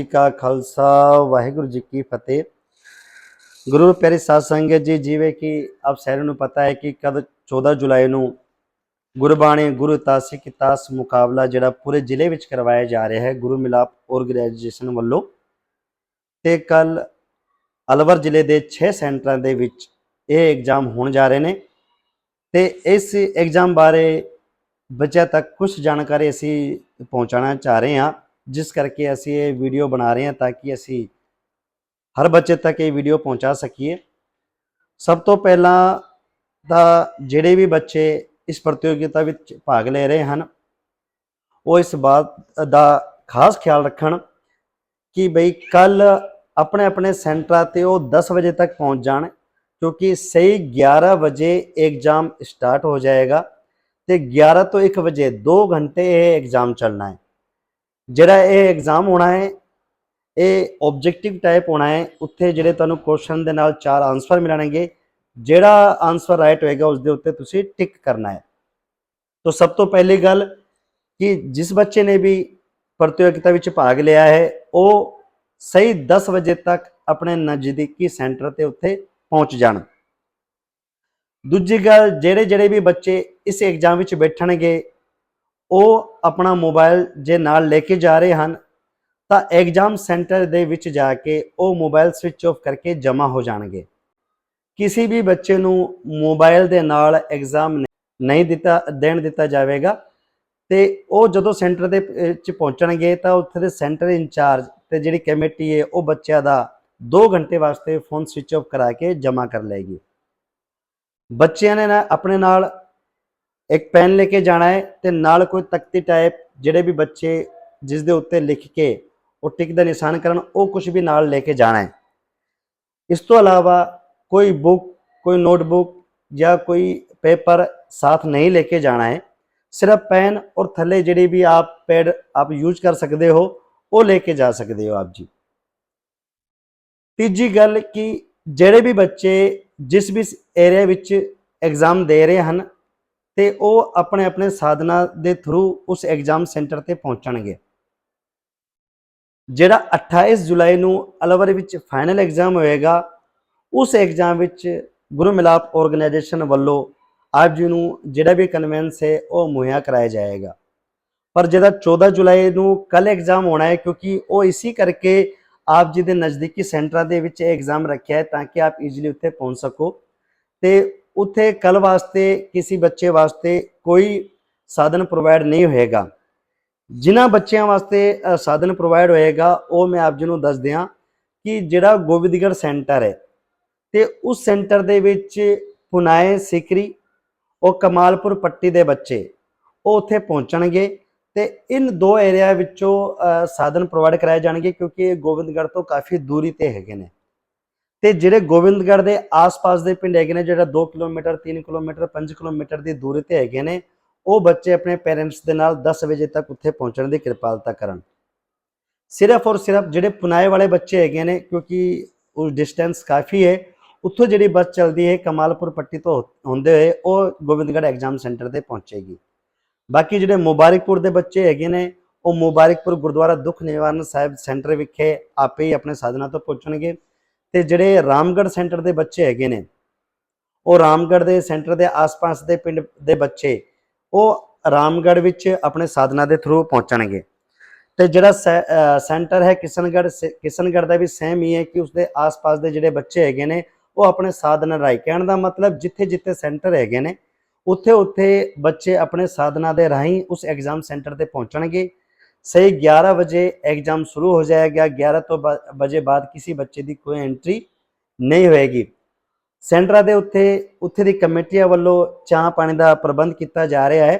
ਜੀ ਕਾ ਖਾਲਸਾ, ਵਾਹਿਗੁਰੂ ਜੀ ਕੀ ਫਤਿਹ। ਗੁਰੂ ਪਿਆਰੇ ਸਾਧ ਸੰਗਤ ਜੀ, ਜਿਵੇਂ ਕਿ ਆਪ ਸਾਰਿਆਂ ਨੂੰ ਪਤਾ ਹੈ ਕਿ ਕਦ 14 ਜੁਲਾਈ ਨੂੰ ਗੁਰਬਾਣੀ ਗੁਰੂ ਤਾਸੀ ਕਿਤਾਸ ਮੁਕਾਬਲਾ ਜਿਹੜਾ ਪੂਰੇ ਜ਼ਿਲ੍ਹੇ ਵਿੱਚ ਕਰਵਾਇਆ ਜਾ ਰਿਹਾ ਹੈ, ਗੁਰੂ ਮਿਲਾਪ ਆਰਗੇਨਾਈਜੇਸ਼ਨ ਵੱਲੋਂ। ਤੇ ਕੱਲ ਅਲਵਰ ਜ਼ਿਲ੍ਹੇ ਦੇ 6 ਸੈਂਟਰਾਂ ਦੇ ਵਿੱਚ ਇਹ ਐਗਜ਼ਾਮ ਹੋਣ ਜਾ ਰਹੇ ਨੇ। ਤੇ ਇਸ ਐਗਜ਼ਾਮ ਬਾਰੇ ਬੱਚਿਆਂ ਤੱਕ ਕੁਝ ਜਾਣਕਾਰੀ ਅਸੀਂ ਪਹੁੰਚਾਉਣਾ ਚਾਹ ਰਹੇ ਹਾਂ। ਜਿਸ ਕਰਕੇ ਅਸੀਂ ਇਹ ਵੀਡੀਓ ਬਣਾ ਰਹੇ ਹਾਂ ਤਾਂ ਕਿ ਅਸੀਂ ਹਰ ਬੱਚੇ ਤੱਕ ਇਹ ਵੀਡੀਓ ਪਹੁੰਚਾ ਸਕੀਏ। ਸਭ ਤੋਂ ਪਹਿਲਾਂ ਤਾਂ ਜਿਹੜੇ ਵੀ ਬੱਚੇ ਇਸ ਪ੍ਰਤੀਯੋਗਿਤਾ ਵਿੱਚ ਭਾਗ ਲੈ ਰਹੇ ਹਨ, ਉਹ ਇਸ ਬਾਤ ਦਾ ਖਾਸ ਖਿਆਲ ਰੱਖਣ ਕਿ ਬਈ ਕੱਲ ਆਪਣੇ ਆਪਣੇ ਸੈਂਟਰਾਂ ਤੇ ਉਹ 10 ਵਜੇ ਤੱਕ ਪਹੁੰਚ ਜਾਣ, ਕਿਉਂਕਿ ਸਹੀ 11 ਵਜੇ ਐਗਜ਼ਾਮ ਸਟਾਰਟ ਹੋ ਜਾਏਗਾ ਤੇ 11 ਤੋਂ 1 ਵਜੇ 2 ਘੰਟੇ ਇਹ ਐਗਜ਼ਾਮ ਚੱਲਣਾ ਹੈ। ਜਿਹੜਾ ਇਹ ਐਗਜ਼ਾਮ ਹੋਣਾ ਹੈ, ਇਹ ਆਬਜੈਕਟਿਵ ਟਾਈਪ ਹੋਣਾ ਹੈ, ਉੱਥੇ ਜਿਹੜੇ ਤੁਹਾਨੂੰ ਕੁਐਸਚਨ ਦੇ ਨਾਲ ਚਾਰ ਆਨਸਰ ਮਿਲਣਗੇ। ਜਿਹੜਾ ਆਨਸਰ ਰਾਈਟ ਹੋਏਗਾ ਉਸ ਦੇ ਉੱਤੇ ਤੁਸੀਂ ਟਿਕ ਕਰਨਾ ਹੈ। ਤੋਂ ਸਭ ਤੋਂ ਪਹਿਲੀ ਗੱਲ ਕਿ ਜਿਸ ਬੱਚੇ ਨੇ ਵੀ ਪ੍ਰਤੀਯੋਗਿਤਾ ਵਿੱਚ ਭਾਗ ਲਿਆ ਹੈ, ਉਹ ਸਹੀ 10 ਵਜੇ ਤੱਕ ਆਪਣੇ ਨਜ਼ਦੀਕੀ ਸੈਂਟਰ ਤੇ ਉੱਥੇ ਪਹੁੰਚ ਜਾਣ। ਦੂਜੀ ਗੱਲ ਜਿਹੜੇ ਜਿਹੜੇ ਵੀ ਬੱਚੇ ਇਸ ਐਗਜ਼ਾਮ ਵਿੱਚ ਬੈਠਣਗੇ ਉਹ ਆਪਣਾ ਮੋਬਾਈਲ ਜੇ ਨਾਲ ਲੈ ਕੇ ਜਾ ਰਹੇ ਹਨ, ਤਾਂ ਐਗਜ਼ਾਮ ਸੈਂਟਰ ਦੇ ਵਿੱਚ ਜਾ ਕੇ ਉਹ ਮੋਬਾਈਲ ਸਵਿਚ ਆਫ ਕਰਕੇ ਜਮ੍ਹਾਂ ਹੋ ਜਾਣਗੇ। ਕਿਸੇ ਵੀ ਬੱਚੇ ਨੂੰ ਮੋਬਾਈਲ ਦੇ ਨਾਲ ਐਗਜ਼ਾਮ ਨਹੀਂ ਦਿੱਤਾ, ਦੇਣ ਦਿੱਤਾ ਜਾਵੇਗਾ ਤੇ ਉਹ ਜਦੋਂ ਸੈਂਟਰ ਦੇ ਵਿੱਚ ਪਹੁੰਚਣਗੇ ਤਾਂ ਉੱਥੇ ਦੇ ਸੈਂਟਰ ਇੰਚਾਰਜ ਤੇ ਜਿਹੜੀ ਕਮੇਟੀ ਹੈ, ਉਹ ਬੱਚਿਆਂ ਦਾ 2 ਘੰਟੇ ਵਾਸਤੇ ਫੋਨ ਸਵਿਚ ਆਫ ਕਰਾ ਕੇ ਜਮ੍ਹਾਂ ਕਰ ਲਏਗੀ। ਬੱਚਿਆਂ ਨੇ ਨਾ ਆਪਣੇ ਨਾਲ ਇੱਕ ਪੈਨ ਲੈ ਕੇ ਜਾਣਾ ਹੈ ਤੇ ਨਾਲ ਕੋਈ ਤਖਤੀ ਟਾਈਪ ਜਿਹੜੇ ਵੀ ਬੱਚੇ ਜਿਸ ਦੇ ਉੱਤੇ ਲਿਖ ਕੇ ਉਹ ਟਿਕ ਦਾ ਨਿਸ਼ਾਨ ਕਰਨ, ਉਹ ਕੁਝ ਵੀ ਨਾਲ ਲੈ ਕੇ ਜਾਣਾ ਹੈ। ਇਸ ਤੋਂ ਇਲਾਵਾ ਕੋਈ ਬੁੱਕ ਕੋਈ ਨੋਟਬੁੱਕ ਜਾਂ ਕੋਈ ਪੇਪਰ ਸਾਥ ਨਹੀਂ ਲੈ ਕੇ ਜਾਣਾ ਹੈ। ਸਿਰਫ ਪੈਨ ਔਰ ਥੱਲੇ ਜਿਹੜੀ ਵੀ ਆਪ ਪੈਡ ਆਪ ਯੂਜ਼ ਕਰ ਸਕਦੇ ਹੋ, ਉਹ ਲੈ ਕੇ ਜਾ ਸਕਦੇ ਹੋ ਆਪ ਜੀ। ਤੀਜੀ ਗੱਲ ਕਿ ਜਿਹੜੇ ਵੀ ਬੱਚੇ ਜਿਸ ਵੀ ਏਰੀਆ ਵਿੱਚ ਐਗਜ਼ਾਮ ਦੇ ਰਹੇ ਹਨ ਤੇ ਉਹ ਆਪਣੇ ਆਪਣੇ ਸਾਧਨਾ ਦੇ ਥਰੂ ਉਸ ਐਗਜ਼ਾਮ ਸੈਂਟਰ ਤੇ ਪਹੁੰਚਣਗੇ। ਜਿਹੜਾ 28 ਜੁਲਾਈ ਨੂੰ ਅਲਵਰ ਵਿੱਚ ਫਾਈਨਲ ਐਗਜ਼ਾਮ ਹੋਏਗਾ, ਉਸ ਐਗਜ਼ਾਮ ਵਿੱਚ ਗੁਰੂ ਮਿਲਾਪ ਆਰਗੇਨਾਈਜੇਸ਼ਨ ਵੱਲੋਂ ਆਪ ਜੀ ਨੂੰ ਜਿਹੜਾ ਵੀ ਕਨਵੈਂਸ ਹੈ, ਉਹ ਮੁਹੱਈਆ ਕਰਾਇਆ ਜਾਏਗਾ। ਪਰ ਜਿਹੜਾ 14 ਜੁਲਾਈ ਨੂੰ ਕੱਲ ਐਗਜ਼ਾਮ ਹੋਣਾ ਹੈ, ਕਿਉਂਕਿ ਉਹ ਇਸੇ ਕਰਕੇ ਆਪ ਜੀ ਦੇ ਨਜ਼ਦੀਕੀ ਸੈਂਟਰਾਂ ਦੇ ਵਿੱਚ ਇਹ ਐਗਜ਼ਾਮ ਰੱਖਿਆ ਹੈ, ਤਾਂ ਕਿ ਆਪ ਈਜ਼ੀਲੀ ਉੱਥੇ ਪਹੁੰਚ ਸਕੋ। ਤੇ ਉੱਥੇ ਕੱਲ ਵਾਸਤੇ, ਕਿਸੇ ਬੱਚੇ ਵਾਸਤੇ ਕੋਈ ਸਾਧਨ ਪ੍ਰੋਵਾਈਡ ਨਹੀਂ ਹੋਏਗਾ। ਜਿਨ੍ਹਾਂ ਬੱਚਿਆਂ ਵਾਸਤੇ ਸਾਧਨ ਪ੍ਰੋਵਾਈਡ ਹੋਏਗਾ, ਉਹ ਮੈਂ ਆਪ ਜੀ ਨੂੰ ਦੱਸ ਦਿਆਂ ਕਿ ਜਿਹੜਾ ਗੋਬਿੰਦਗੜ੍ਹ ਸੈਂਟਰ ਹੈ ਤੇ ਉਸ ਸੈਂਟਰ ਦੇ ਵਿੱਚ ਪੁਨਾਏ ਸਿਕਰੀ, ਉਹ ਕਮਾਲਪੁਰ ਪੱਟੀ ਦੇ ਬੱਚੇ, ਉਹ ਉੱਥੇ ਪਹੁੰਚਣਗੇ ਤੇ ਇਨ ਦੋ ਏਰੀਆ ਵਿੱਚੋਂ ਸਾਧਨ ਪ੍ਰੋਵਾਈਡ ਕਰਾਏ ਜਾਣਗੇ ਕਿਉਂਕਿ ਇਹ ਗੋਬਿੰਦਗੜ੍ਹ ਤੋਂ ਕਾਫੀ ਦੂਰੀ ਤੇ ਹੈਗੇ ਨੇ। ਤੇ ਜਿਹੜੇ ਗੋਬਿੰਦਗੜ੍ਹ ਦੇ ਆਸ-ਪਾਸ ਦੇ ਪਿੰਡ ਹੈਗੇ ਨੇ, ਜਿਹੜਾ 2 ਕਿਲੋਮੀਟਰ 3 ਕਿਲੋਮੀਟਰ 5 ਕਿਲੋਮੀਟਰ ਦੀ ਦੂਰੀ ਤੇ ਹੈਗੇ ਨੇ, ਉਹ ਬੱਚੇ ਆਪਣੇ ਪੇਰੈਂਟਸ ਦੇ ਨਾਲ 10 ਵਜੇ ਤੱਕ ਉੱਥੇ ਪਹੁੰਚਣ ਦੀ ਕਿਰਪਾਲਤਾ ਕਰਨ। ਸਿਰਫ ਔਰ ਸਿਰਫ ਜਿਹੜੇ ਪੁਨਾਏ ਵਾਲੇ ਬੱਚੇ ਹੈਗੇ ਨੇ, ਕਿਉਂਕਿ ਉਹ ਡਿਸਟੈਂਸ ਕਾਫੀ ਹੈ, ਉੱਥੋਂ ਜਿਹੜੀ ਬੱਸ ਚੱਲਦੀ ਹੈ, ਕਮਾਲਪੁਰ ਪੱਟੀ ਤੋਂ ਹੁੰਦੇ ਹੋਏ, ਉਹ ਗੋਬਿੰਦਗੜ੍ਹ ਐਗਜ਼ਾਮ ਸੈਂਟਰ ਤੇ ਪਹੁੰਚੇਗੀ। ਬਾਕੀ ਜਿਹੜੇ ਮੁਬਾਰਕਪੁਰ ਦੇ ਬੱਚੇ ਹੈਗੇ ਨੇ, ਉਹ ਮੁਬਾਰਕਪੁਰ ਗੁਰਦੁਆਰਾ ਦੁੱਖ ਨਿਵਾਰਨ ਸਾਹਿਬ ਸੈਂਟਰ ਵਿਖੇ ਆਪੇ ਹੀ ਆਪਣੇ ਸਾਧਨਾ ਤੋਂ ਪਹੁੰਚਣਗੇ। ਤੇ ਜਿਹੜੇ ਰਾਮਗੜ੍ਹ ਸੈਂਟਰ ਦੇ ਬੱਚੇ ਹੈਗੇ ਨੇ, ਉਹ ਰਾਮਗੜ੍ਹ ਦੇ ਸੈਂਟਰ ਦੇ ਆਸ-ਪਾਸ ਦੇ ਪਿੰਡ ਦੇ ਬੱਚੇ, ਉਹ ਰਾਮਗੜ੍ਹ ਵਿੱਚ ਆਪਣੇ ਸਾਧਨਾ ਦੇ ਥਰੂ ਪਹੁੰਚਣਗੇ। ਤੇ ਜਿਹੜਾ ਸੈ- ਸੈਂਟਰ ਹੈ ਕਿਸ਼ਨਗੜ੍ਹ ਸੇ- ਦਾ ਵੀ ਸੇਮ ਹੀ ਹੈ ਕਿ ਉਸਦੇ ਆਸ-ਪਾਸ ਦੇ ਜਿਹੜੇ ਬੱਚੇ ਹੈਗੇ ਨੇ, ਉਹ ਆਪਣੇ ਸਾਧਨਾ ਰਾਹੀਂ, ਕਹਿਣ ਦਾ ਮਤਲਬ ਜਿੱਥੇ ਜਿੱਥੇ ਸੈਂਟਰ ਹੈਗੇ ਨੇ ਉੱਥੇ ਉੱਥੇ ਬੱਚੇ ਆਪਣੇ ਸਾਧਨਾ ਦੇ ਰਾਹੀਂ ਉਸ ਐਗਜ਼ਾਮ ਸੈਂਟਰ ਤੇ ਪਹੁੰਚਣਗੇ। ਸਹੀ 11 ਵਜੇ ਐਗਜ਼ਾਮ ਸ਼ੁਰੂ ਹੋ ਜਾਏਗਾ 11 ਤੋਂ ਬਾ- ਵਜੇ ਬਾਅਦ ਕਿਸੇ ਬੱਚੇ ਦੀ ਕੋਈ ਐਂਟਰੀ ਨਹੀਂ ਹੋਏਗੀ। ਸੈਂਟਰਾਂ ਦੇ ਉੱਤੇ ਉੱਥੇ ਦੀ ਕਮੇਟੀਆਂ ਵੱਲੋਂ ਚਾਹ ਪਾਣੀ ਦਾ ਪ੍ਰਬੰਧ ਕੀਤਾ ਜਾ ਰਿਹਾ ਹੈ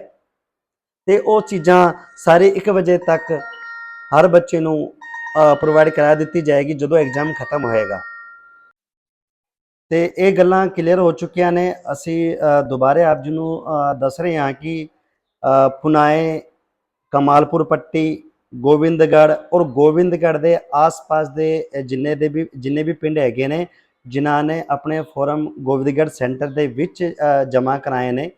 ਤੇ ਉਹ ਚੀਜ਼ਾਂ ਸਾਰੇ 1 ਵਜੇ ਤੱਕ ਹਰ ਬੱਚੇ ਨੂੰ ਪ੍ਰੋਵਾਈਡ ਕਰਾ ਦਿੱਤੀ ਜਾਏਗੀ ਜਦੋਂ ਐਗਜ਼ਾਮ ਖਤਮ ਹੋਏਗਾ। ਤੇ ਇਹ ਗੱਲਾਂ ਕਲੀਅਰ ਹੋ ਚੁੱਕੀਆਂ ਨੇ। ਅਸੀਂ ਅ, ਦੁਬਾਰੇ ਆਪ ਜੀ ਨੂੰ ਦੱਸ ਰਹੇ ਹਾਂ ਕਿ ਪੁਨਾਏ ਕਮਾਲਪੁਰ ਪੱਟੀ, ਗੋਬਿੰਦਗੜ੍ਹ ਔਰ ਗੋਬਿੰਦਗੜ੍ਹ ਦੇ ਆਸ-ਪਾਸ ਦੇ ਜਿੰਨੇ ਦੇ ਵੀ, ਜਿੰਨੇ ਵੀ ਪਿੰਡ ਹੈਗੇ ਨੇ, ਜਿਨ੍ਹਾਂ ਨੇ ਆਪਣੇ ਫੋਰਮ ਗੋਬਿੰਦਗੜ੍ਹ ਸੈਂਟਰ ਦੇ ਵਿੱਚ ਜਮ੍ਹਾਂ ਕਰਾਏ ਨੇ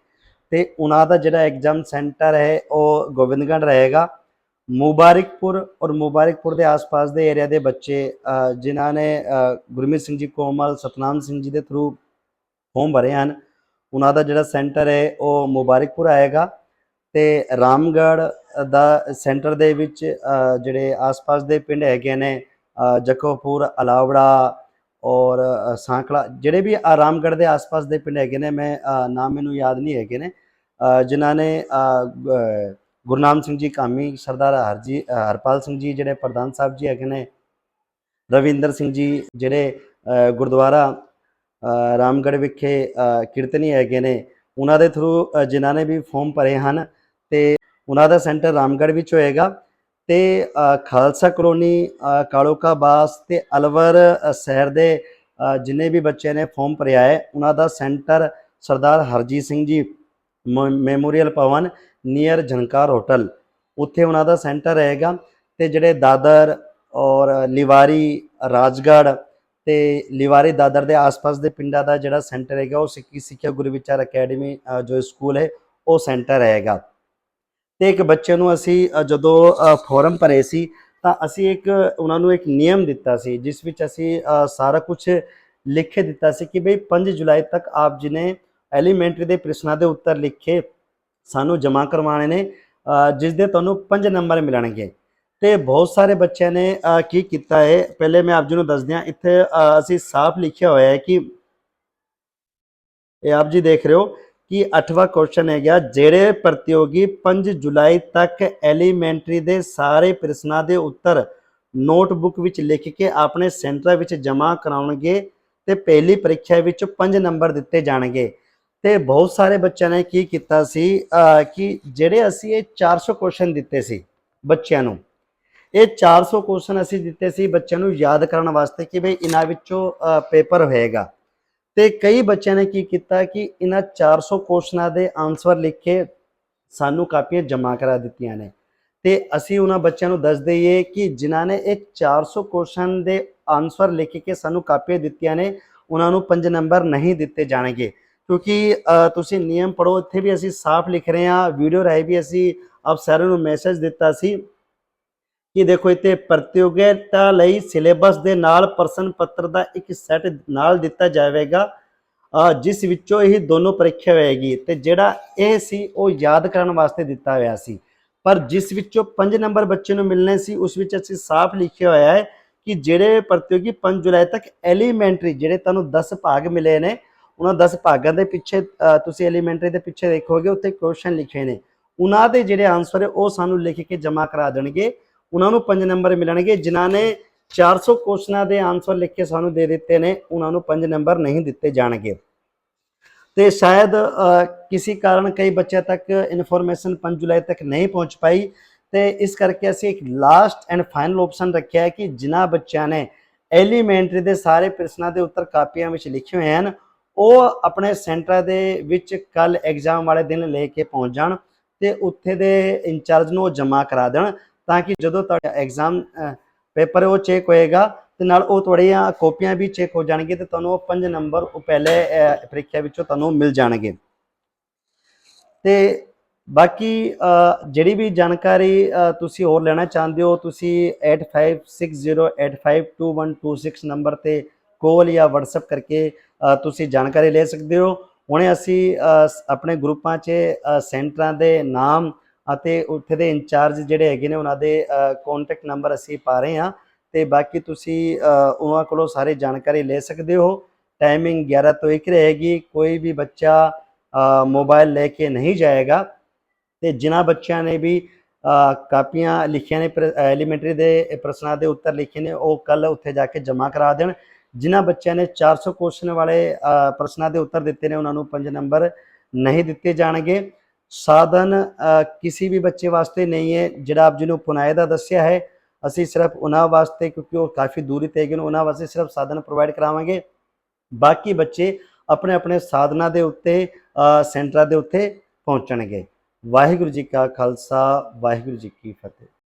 ਤੇ ਉਹਨਾਂ ਦਾ ਜਿਹੜਾ ਐਗਜ਼ਾਮ ਸੈਂਟਰ ਹੈ, ਉਹ ਗੋਬਿੰਦਗੜ੍ਹ ਰਹੇਗਾ। ਮੁਬਾਰਕਪੁਰ ਔਰ ਮੁਬਾਰਕਪੁਰ ਦੇ ਆਸ-ਪਾਸ ਦੇ ਏਰੀਆ ਦੇ ਬੱਚੇ ਜਿਨ੍ਹਾਂ ਨੇ ਗੁਰਮੀਤ ਸਿੰਘ ਜੀ, ਕੋਮਲ, ਸਤਨਾਮ ਸਿੰਘ ਜੀ ਦੇ ਥਰੂ ਫਾਰਮ ਭਰੇ ਹਨ, ਉਹਨਾਂ ਦਾ ਜਿਹੜਾ ਸੈਂਟਰ ਹੈ, ਉਹ ਮੁਬਾਰਕਪੁਰ ਆਏਗਾ। ਤੇ ਰਾਮਗੜ੍ਹ ਦਾ ਸੈਂਟਰ ਦੇ ਵਿੱਚ ਜਿਹੜੇ ਆਸ-ਪਾਸ ਦੇ ਪਿੰਡ ਹੈਗੇ ਨੇ ਅ, ਅਲਾਵੜਾ ਔਰ ਅ, ਸਾਂਕਲਾ ਜਿਹੜੇ ਵੀ ਆ ਰਾਮਗੜ੍ਹ ਦੇ ਆਸ-ਪਾਸ ਦੇ ਪਿੰਡ ਹੈਗੇ ਨੇ ਮੈਂ ਅ, ਨਾਮ ਮੈਨੂੰ ਯਾਦ ਨਹੀਂ ਹੈਗੇ ਨੇ ਜਿਨ੍ਹਾਂ ਨੇ ਗੁਰਨਾਮ ਸਿੰਘ ਜੀ ਕਾਮੀ ਸਰਦਾਰ ਹਰਜੀ ਹਰਪਾਲ ਸਿੰਘ ਜੀ ਜਿਹੜੇ ਪ੍ਰਧਾਨ ਸਾਹਿਬ ਜੀ ਹੈਗੇ ਨੇ ਰਵਿੰਦਰ ਸਿੰਘ ਜੀ ਜਿਹੜੇ ਗੁਰਦੁਆਰਾ ਅ, ਰਾਮਗੜ੍ਹ ਵਿਖੇ ਕੀਰਤਨੀ ਹੈਗੇ ਨੇ ਉਹਨਾਂ ਦੇ ਥਰੂ ਜਿਨ੍ਹਾਂ ਨੇ ਵੀ ਫਾਰਮ ਭਰੇ ਹਨ ਤੇ ਉਹਨਾਂ ਦਾ ਸੈਂਟਰ ਰਾਮਗੜ੍ਹ ਵਿੱਚ ਹੋਏਗਾ। ਤੇ ਖਾਲਸਾ ਕਲੋਨੀ ਕਾਲੋਕਾ ਬਾਸ ਤੇ ਅਲਵਰ ਸ਼ਹਿਰ ਦੇ ਅ, ਜਿੰਨੇ ਵੀ ਬੱਚੇ ਨੇ ਫਾਰਮ ਭਰਿਆ ਹੈ ਉਹਨਾਂ ਦਾ ਸੈਂਟਰ ਸਰਦਾਰ ਹਰਜੀਤ ਸਿੰਘ ਜੀ ਮ- memorial Bhawan near Jhankar hotel. ਉੱਥੇ ਉਹਨਾਂ ਦਾ ਸੈਂਟਰ ਰਹੇਗਾ ਤੇ ਜਿਹੜੇ ਦਾਦਰ ਔਰ ਲਿਵਾਰੀ ਰਾਜਗੜ੍ਹ ਤੇ ਲਿਵਾਰੀ ਦਾਦਰ ਦੇ ਆਸ-ਪਾਸ ਦੇ ਪਿੰਡਾਂ ਦਾ ਜਿਹੜਾ ਸੈਂਟਰ ਹੈਗਾ ਉਹ ਸਿੱਖੀ ਸਿੱਖਿਆ ਗੁਰਵਿਚਾਰ ਅਕੈਡਮੀ ਜੋ ਸਕੂਲ ਹੈ ਉਹ ਸੈਂਟਰ ਰਹੇਗਾ। ਤੇ ਇੱਕ ਬੱਚੇ ਨੂੰ ਅਸੀਂ ਜਦੋਂ ਫੋਰਮ ਭਰੇ ਸੀ ਤਾਂ ਅਸੀਂ ਇੱਕ ਉਹਨਾਂ ਨੂੰ ਇੱਕ ਨਿਯਮ ਦਿੱਤਾ ਸੀ ਜਿਸ ਵਿੱਚ ਅਸੀਂ ਸਾਰਾ ਕੁਝ ਲਿਖ ਕੇ ਦਿੱਤਾ ਸੀ ਕਿ ਬਈ 5 ਜੁਲਾਈ ਤੱਕ ਆਪ ਜੀ ਨੇ ਐਲੀਮੈਂਟਰੀ ਦੇ ਪ੍ਰਸ਼ਨਾਂ ਦੇ ਉੱਤਰ ਲਿਖੇ ਸਾਨੂੰ ਜਮ੍ਹਾਂ ਕਰਵਾਉਣੇ ਨੇ ਅ, ਜਿਸ ਦੇ ਤੁਹਾਨੂੰ 5 ਨੰਬਰ ਮਿਲਣਗੇ। ਤੇ ਬਹੁਤ ਸਾਰੇ ਬੱਚਿਆਂ ਨੇ ਕੀ ਕੀਤਾ ਹੈ ਪਹਿਲੇ ਮੈਂ ਆਪ ਜੀ ਨੂੰ ਦੱਸ ਦਿਆਂ ਇੱਥੇ ਅਸੀਂ ਸਾਫ਼ ਲਿਖਿਆ ਹੋਇਆ ਹੈ ਕਿ ਇਹ ਆਪ ਜੀ ਦੇਖ ਰਹੇ ਹੋ ਕਿ 8ਵਾਂ ਕੁਐਸਚਨ ਹੈਗਾ, ਜਿਹੜੇ ਪ੍ਰਤੀਯੋਗੀ 5 ਜੁਲਾਈ ਤੱਕ ਐਲੀਮੈਂਟਰੀ ਦੇ ਸਾਰੇ ਪ੍ਰਸ਼ਨਾਂ ਦੇ ਉੱਤਰ ਨੋਟਬੁੱਕ ਵਿੱਚ ਲਿਖ ਕੇ ਆਪਣੇ ਸੈਂਟਰਾਂ ਵਿੱਚ ਜਮ੍ਹਾਂ ਕਰਾਉਣਗੇ ਤੇ ਪਹਿਲੀ ਪ੍ਰੀਖਿਆ ਵਿੱਚ 5 ਨੰਬਰ ਦਿੱਤੇ ਜਾਣਗੇ। ਤੇ ਬਹੁਤ ਸਾਰੇ ਬੱਚਿਆਂ ਨੇ ਕੀ ਕੀਤਾ ਸੀ ਕਿ ਜਿਹੜੇ ਅਸੀਂ ਇਹ 400 ਕੁਐਸਚਨ ਦਿੱਤੇ ਸੀ ਬੱਚਿਆਂ ਨੂੰ, ਇਹ 400 ਕੁਐਸਚਨ ਅਸੀਂ ਦਿੱਤੇ ਸੀ ਬੱਚਿਆਂ ਨੂੰ ਯਾਦ ਕਰਨ ਵਾਸਤੇ ਕਿ ਭਈ ਇਹਨਾਂ ਵਿੱਚੋਂ ਪੇਪਰ ਹੋਏਗਾ। ਤੇ ਕਈ ਬੱਚਿਆਂ ਨੇ ਕੀ ਕੀਤਾ ਕਿ ਇਹਨਾਂ 400 ਕੁਐਸਚਨਾਂ ਦੇ ਆਨਸਰ ਲਿਖ ਕੇ ਸਾਨੂੰ ਕਾਪੀਆਂ ਜਮ੍ਹਾਂ ਕਰਾ ਦਿੱਤੀਆਂ ਨੇ। ਤੇ ਅਸੀਂ ਉਹਨਾਂ ਬੱਚਿਆਂ ਨੂੰ ਦੱਸ ਦਈਏ ਕਿ ਜਿਨ੍ਹਾਂ ਨੇ ਇਹ 400 ਕੁਐਸਚਨ ਦੇ ਆਨਸਰ ਲਿਖ ਕੇ ਸਾਨੂੰ ਕਾਪੀਆਂ ਦਿੱਤੀਆਂ ਨੇ, ਉਹਨਾਂ ਨੂੰ 5 ਨੰਬਰ ਨਹੀਂ ਦਿੱਤੇ ਜਾਣਗੇ। ਕਿਉਂਕਿ ਤੁਸੀਂ ਨਿਯਮ ਪੜੋ ਇੱਥੇ ਵੀ ਅਸੀਂ ਸਾਫ਼ ਲਿਖ ਰਹੇ ਹਾਂ ਵੀਡੀਓ ਰਾਹੀਂ ਵੀ ਅਸੀਂ ਆਪ ਸਾਰਿਆਂ ਨੂੰ ਮੈਸੇਜ ਦਿੱਤਾ ਸੀ। ਕਿ ਦੇਖੋ ਇੱਥੇ ਪ੍ਰਤੀਯੋਗਿਤਾ ਲਈ ਸਿਲੇਬਸ ਦੇ ਨਾਲ ਪ੍ਰਸ਼ਨ ਪੱਤਰ ਦਾ ਇੱਕ ਸੈੱਟ ਨਾਲ ਦਿੱਤਾ ਜਾਵੇਗਾ। ਜਿਸ ਵਿੱਚੋਂ ਇਹ ਦੋਨੋਂ ਪ੍ਰੀਖਿਆ ਹੋਏਗੀ ਤੇ ਜਿਹੜਾ ਇਹ ਸੀ ਉਹ ਯਾਦ ਕਰਨ ਵਾਸਤੇ ਦਿੱਤਾ ਹੋਇਆ ਸੀ। ਪਰ ਜਿਸ ਵਿੱਚੋਂ 5 ਨੰਬਰ ਬੱਚੇ ਨੂੰ ਮਿਲਣੇ ਸੀ, ਉਸ ਵਿੱਚ ਅਸੀਂ ਸਾਫ਼ ਲਿਖਿਆ ਹੋਇਆ ਹੈ ਕਿ ਜਿਹੜੇ ਪ੍ਰਤੀਯੋਗੀ 5 ਜੁਲਾਈ ਤੱਕ ਐਲੀਮੈਂਟਰੀ ਜਿਹੜੇ ਤੁਹਾਨੂੰ 10 ਭਾਗ ਮਿਲੇ ਨੇ, ਉਹਨਾਂ 10 ਭਾਗਾਂ ਦੇ ਪਿੱਛੇ ਤੁਸੀਂ ਐਲੀਮੈਂਟਰੀ ਦੇ ਪਿੱਛੇ ਦੇਖੋਗੇ, ਉੱਥੇ ਕੁਐਸਚਨ ਲਿਖੇ ਨੇ। ਉਹਨਾਂ ਦੇ ਜਿਹੜੇ ਆਨਸਰ ਹੈ, ਉਹ ਸਾਨੂੰ ਲਿਖ ਕੇ ਜਮ੍ਹਾਂ ਕਰਾ ਦੇਣਗੇ। ਉਹਨਾਂ ਨੂੰ 5 ਨੰਬਰ ਮਿਲਣਗੇ, ਜਿਨ੍ਹਾਂ ਨੇ 400 ਕੁਐਸਚਨਾਂ ਦੇ ਆਨਸਰ ਲਿਖ ਕੇ ਸਾਨੂੰ ਦੇ ਦਿੱਤੇ ਨੇ, ਉਹਨਾਂ ਨੂੰ 5 ਨੰਬਰ ਨਹੀਂ ਦਿੱਤੇ ਜਾਣਗੇ। ਤੇ ਸ਼ਾਇਦ ਕਿਸੇ ਕਾਰਨ ਕਈ ਬੱਚਿਆਂ ਤੱਕ ਇਨਫੋਰਮੇਸ਼ਨ 5 ਜੁਲਾਈ ਤੱਕ ਨਹੀਂ ਪਹੁੰਚ ਪਾਈ। ਤੇ ਇਸ ਕਰਕੇ ਅਸੀਂ ਇੱਕ ਲਾਸਟ ਐਂਡ ਫਾਈਨਲ ਆਪਸ਼ਨ ਰੱਖਿਆ ਹੈ ਕਿ ਜਿਨ੍ਹਾਂ ਬੱਚਿਆਂ ਨੇ ਐਲੀਮੈਂਟਰੀ ਦੇ ਸਾਰੇ ਪ੍ਰਸ਼ਨਾਂ ਦੇ ਉੱਤਰ ਕਾਪੀਆਂ ਵਿੱਚ ਲਿਖੇ ਹੋਏ ਹਨ, ਉਹ ਆਪਣੇ ਸੈਂਟਰ ਦੇ ਵਿੱਚ ਕੱਲ ਐਗਜ਼ਾਮ ਵਾਲੇ ਦਿਨ ਲੈ ਕੇ ਪਹੁੰਚ ਜਾਣ ਤੇ ਉੱਥੇ ਦੇ ਇੰਚਾਰਜ ਨੂੰ ਉਹ ਜਮ੍ਹਾਂ ਕਰਾ ਦੇਣ। ਤਾਂ ਕਿ ਜਦੋਂ ਤੁਹਾਡਾ ਐਗਜ਼ਾਮ ਪੇਪਰ ਉਹ ਚੈੱਕ ਹੋਏਗਾ, ਤੇ ਨਾਲ ਉਹ ਤੁਹਾਡੀਆਂ ਕਾਪੀਆਂ ਵੀ ਚੈੱਕ ਹੋ ਜਾਣਗੀਆਂ ਤੇ ਤੁਹਾਨੂੰ ਉਹ 5 ਨੰਬਰ ਉਹ ਪਹਿਲੇ ਪ੍ਰੀਖਿਆ ਵਿੱਚੋਂ ਤੁਹਾਨੂੰ ਮਿਲ ਜਾਣਗੇ। ਤੇ ਬਾਕੀ ਜਿਹੜੀ ਵੀ ਜਾਣਕਾਰੀ ਤੁਸੀਂ ਹੋਰ ਲੈਣਾ ਚਾਹੁੰਦੇ ਹੋ, ਤੁਸੀਂ 8560852126 ਨੰਬਰ ਤੇ ਕਾਲ ਜਾਂ WhatsApp ਕਰਕੇ ਤੁਸੀਂ ਜਾਣਕਾਰੀ ਲੈ ਸਕਦੇ ਹੋ। ਹੁਣੇ ਅਸੀਂ ਆਪਣੇ ਗਰੁੱਪਾਂ 'ਚ ਸੈਂਟਰਾਂ ਦੇ ਨਾਮ ਅਤੇ ਉੱਥੇ ਦੇ ਇੰਚਾਰਜ ਜਿਹੜੇ ਹੈਗੇ ਨੇ ਉਹਨਾਂ ਦੇ ਕੰਟੈਕਟ ਨੰਬਰ ਅਸੀਂ ਪਾ ਰਹੇ ਹਾਂ ਤੇ ਬਾਕੀ ਤੁਸੀਂ ਉਹਨਾਂ ਕੋਲੋਂ ਸਾਰੇ ਜਾਣਕਾਰੀ ਲੈ ਸਕਦੇ ਹੋ। ਟਾਈਮਿੰਗ 11 ਤੋਂ 1 ਰਹੇਗੀ ਕੋਈ ਵੀ ਬੱਚਾ ਅ, ਮੋਬਾਈਲ ਲੈ ਕੇ ਨਹੀਂ ਜਾਏਗਾ। ਤੇ ਜਿਨ੍ਹਾਂ ਬੱਚਿਆਂ ਨੇ ਵੀ ਕਾਪੀਆਂ ਲਿਖੀਆਂ ਨੇ ਐਲੀਮੈਂਟਰੀ ਦੇ ਪ੍ਰਸ਼ਨਾਂ ਦੇ ਉੱਤਰ ਲਿਖੇ ਨੇ ਉਹ ਕੱਲ ਉੱਥੇ ਜਾ ਕੇ ਜਮ੍ਹਾਂ ਕਰਾ ਦੇਣ। ਜਿਨ੍ਹਾਂ ਬੱਚਿਆਂ ਨੇ 400 ਕੁਐਸਚਨ ਵਾਲੇ ਪ੍ਰਸ਼ਨਾਂ ਦੇ ਉੱਤਰ ਦਿੱਤੇ ਨੇ ਉਹਨਾਂ ਨੂੰ 5 ਨੰਬਰ ਨਹੀਂ ਦਿੱਤੇ ਜਾਣਗੇ। ਸਾਧਨ ਅ, ਕਿਸੇ ਵੀ ਬੱਚੇ ਵਾਸਤੇ ਨਹੀਂ ਹੈ ਜਿਹੜਾ ਆਪ ਜੀ ਨੂੰ ਪੁਨਾਏ ਦਾ ਦੱਸਿਆ ਹੈ। ਅਸੀਂ ਸਿਰਫ ਉਹਨਾਂ ਵਾਸਤੇ ਕਿਉਂਕਿ ਉਹ ਕਾਫੀ ਦੂਰੀ ਤੇ ਹੈਗੇ ਨੇ ਉਹਨਾਂ ਵਾਸਤੇ ਸਿਰਫ ਸਾਧਨ ਪ੍ਰੋਵਾਈਡ ਕਰਾਵਾਂਗੇ। ਬਾਕੀ ਬੱਚੇ ਆਪਣੇ ਆਪਣੇ ਸਾਧਨਾਂ ਦੇ ਉੱਤੇ ਸੈਂਟਰਾਂ ਦੇ ਉੱਤੇ ਪਹੁੰਚਣਗੇ। ਵਾਹਿਗੁਰੂ ਜੀ ਕਾ ਖਾਲਸਾ ਵਾਹਿਗੁਰੂ ਜੀ ਕੀ ਫਤਿਹ।